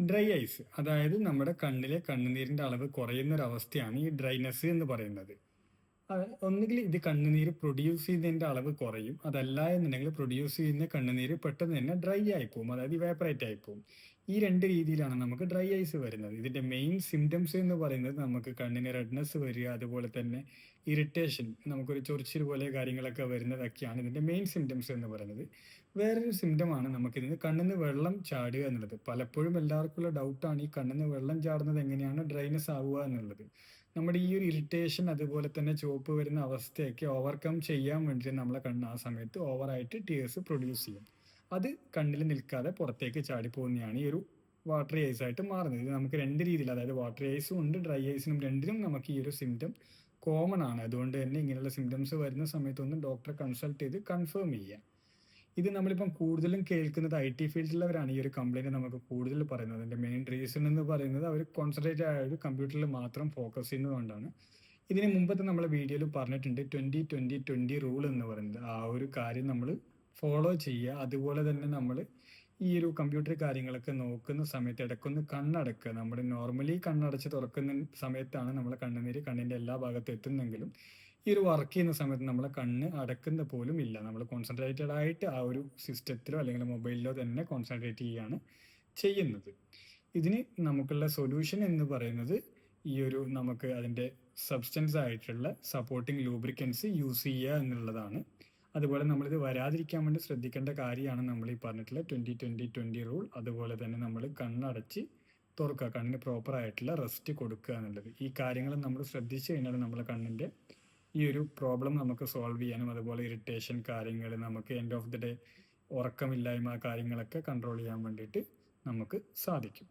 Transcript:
Dry ice അതായത് നമ്മുടെ കണ്ണിലെ കണ്ണുനീരിന്റെ അളവ് കുറയുന്ന അവസ്ഥയാണ് ഈ ഡ്രൈനെസ് എന്ന് പറയുന്നത്. ഒന്നുകിൽ ഇത് കണ്ണുനീര് പ്രൊഡ്യൂസ് ചെയ്യുന്നതിന്റെ അളവ് കുറയും. അതല്ല എന്നുണ്ടെങ്കിൽ പ്രൊഡ്യൂസ് ചെയ്യുന്ന കണ്ണുനീര് പെട്ടെന്ന് തന്നെ ഡ്രൈ ആയിപ്പോവും. അതായത് ഇവാപ്പറേറ്റ് ആയിപ്പോവും. ഈ രണ്ട് രീതിയിലാണ് നമുക്ക് ഡ്രൈ ഐസ് വരുന്നത്. ഇതിന്റെ മെയിൻ സിംറ്റംസ് എന്ന് പറയുന്നത് നമുക്ക് കണ്ണിന് റെഡ്നെസ് വരിക അതുപോലെ തന്നെ ഇറിറ്റേഷൻ നമുക്കൊരു ചൊറിച്ചിൽ പോലെ കാര്യങ്ങളൊക്കെ വരുന്നതൊക്കെയാണ് ഇതിന്റെ മെയിൻ സിംറ്റംസ് എന്ന് പറയുന്നത്. വേറൊരു സിംറ്റമാണ് നമുക്കിതിന് കണ്ണിന് വെള്ളം ചാടുക എന്നുള്ളത്. പലപ്പോഴും എല്ലാവർക്കുള്ള ഡൗട്ടാണ് ഈ കണ്ണിന് വെള്ളം ചാടുന്നത് എങ്ങനെയാണ് ഡ്രൈനെസ് ആവുക എന്നുള്ളത്. നമ്മുടെ ഈ ഒരു ഇറിറ്റേഷൻ അതുപോലെ തന്നെ ചുവപ്പ് വരുന്ന അവസ്ഥയൊക്കെ ഓവർകം ചെയ്യാൻ വേണ്ടി നമ്മളെ കണ്ണ് ആ സമയത്ത് ഓവറായിട്ട് ടീയേഴ്സ് പ്രൊഡ്യൂസ് ചെയ്യും. അത് കണ്ണിൽ നിൽക്കാതെ പുറത്തേക്ക് ചാടി പോകുന്നതാണ് ഈ ഒരു വാട്ടർ ഐസ് ആയിട്ട് മാറുന്നത്. ഇത് നമുക്ക് രണ്ട് രീതിയിൽ അതായത് വാട്ടർ ഐസും ഉണ്ട് ഡ്രൈ ഐസിനും രണ്ടിനും നമുക്ക് ഈ ഒരു സിംറ്റം കോമൺ ആണ്. അതുകൊണ്ട് തന്നെ ഇങ്ങനെയുള്ള സിംറ്റംസ് വരുന്ന സമയത്തൊന്നും ഡോക്ടറെ കൺസൾട്ട് ചെയ്ത് കൺഫേം ചെയ്യുക. ഇത് നമ്മളിപ്പം കൂടുതലും കേൾക്കുന്നത് ഐ ടി ഫീൽഡിലുള്ളവരാണ് ഈ ഒരു കംപ്ലൈന്റ് നമുക്ക് കൂടുതൽ പറയുന്നത്. അതിന്റെ മെയിൻ റീസൺ എന്ന് പറയുന്നത് അവർ കോൺസെൻട്രേറ്റ് ആയ ഒരു കമ്പ്യൂട്ടറിൽ മാത്രം ഫോക്കസ് ചെയ്യുന്നതുകൊണ്ടാണ്. ഇതിന് മുമ്പത്തെ നമ്മളെ വീഡിയോയിൽ പറഞ്ഞിട്ടുണ്ട് ട്വന്റി ട്വന്റി ട്വന്റി റൂൾ എന്ന് പറയുന്നത്. ആ ഒരു കാര്യം നമ്മൾ ഫോളോ ചെയ്യുക. അതുപോലെ തന്നെ നമ്മൾ ഈ ഒരു കമ്പ്യൂട്ടർ കാര്യങ്ങളൊക്കെ നോക്കുന്ന സമയത്ത് ഇടയ്ക്കൊന്ന് കണ്ണടക്കുക. നമ്മൾ നോർമലി കണ്ണടച്ച് തുറക്കുന്ന സമയത്താണ് നമ്മൾ കണ്ണുനീര് കണ്ണിന്റെ എല്ലാ ഭാഗത്തും എത്തുന്നെങ്കിലും ഈ ഒരു വർക്ക് ചെയ്യുന്ന സമയത്ത് നമ്മളെ കണ്ണ് അടക്കുന്ന പോലും ഇല്ല. നമ്മൾ കോൺസെൻട്രേറ്റഡ് ആയിട്ട് ആ ഒരു സിസ്റ്റത്തിലോ അല്ലെങ്കിൽ മൊബൈലിലോ തന്നെ കോൺസെൻട്രേറ്റ് ചെയ്യുകയാണ് ചെയ്യുന്നത്. ഇതിന് നമുക്കുള്ള സൊല്യൂഷൻ എന്ന് പറയുന്നത് ഈ ഒരു നമുക്ക് അതിന്റെ സബ്സ്റ്റൻസ് ആയിട്ടുള്ള സപ്പോർട്ടിംഗ് ലൂബ്രിക്കൻസ് യൂസ് ചെയ്യുക എന്നുള്ളതാണ്. അതുപോലെ നമ്മളിത് വരാതിരിക്കാൻ വേണ്ടി ശ്രദ്ധിക്കേണ്ട കാര്യമാണ് നമ്മൾ ഈ പറഞ്ഞിട്ടുള്ള ട്വന്റി ട്വന്റി ട്വന്റി റൂൾ അതുപോലെ തന്നെ നമ്മൾ കണ്ണടച്ച് തുറക്കുക കണ്ണിന് പ്രോപ്പർ ആയിട്ടുള്ള റെസ്റ്റ് കൊടുക്കുക എന്നുള്ളത്. ഈ കാര്യങ്ങൾ നമ്മൾ ശ്രദ്ധിച്ചു കഴിഞ്ഞാൽ നമ്മളെ കണ്ണിന്റെ ഈ ഒരു പ്രോബ്ലം നമുക്ക് സോൾവ് ചെയ്യാനും അതുപോലെ ഇറിറ്റേഷൻ കാര്യങ്ങൾ നമുക്ക് എൻഡ് ഓഫ് ദി ഡേ ഉറക്കമില്ലായ്മ കാര്യങ്ങളൊക്കെ കൺട്രോൾ ചെയ്യാൻ വേണ്ടിയിട്ട് നമുക്ക് സാധിക്കും.